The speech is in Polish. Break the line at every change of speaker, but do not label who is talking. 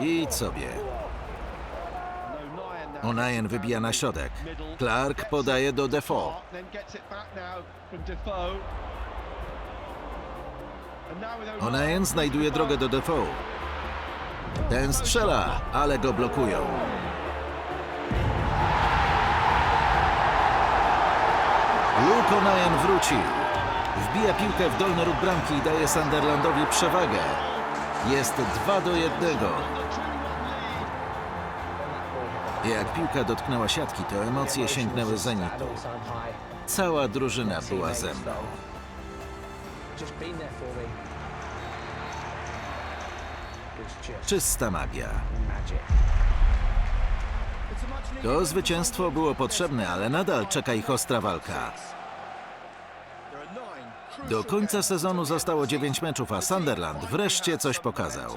Idź sobie. O'Nien wybija na środek. Clark podaje do Defoe. O'Nien znajduje drogę do Defoe. Ten strzela, ale go blokują. Luke O'Nien wrócił. Wbija piłkę w dolny róg bramki i daje Sunderlandowi przewagę. Jest 2 do 1. Jak piłka dotknęła siatki, to emocje sięgnęły zenitu. Cała drużyna była ze mną. Czysta magia. To zwycięstwo było potrzebne, ale nadal czeka ich ostra walka. Do końca sezonu zostało 9 meczów, a Sunderland wreszcie coś pokazał.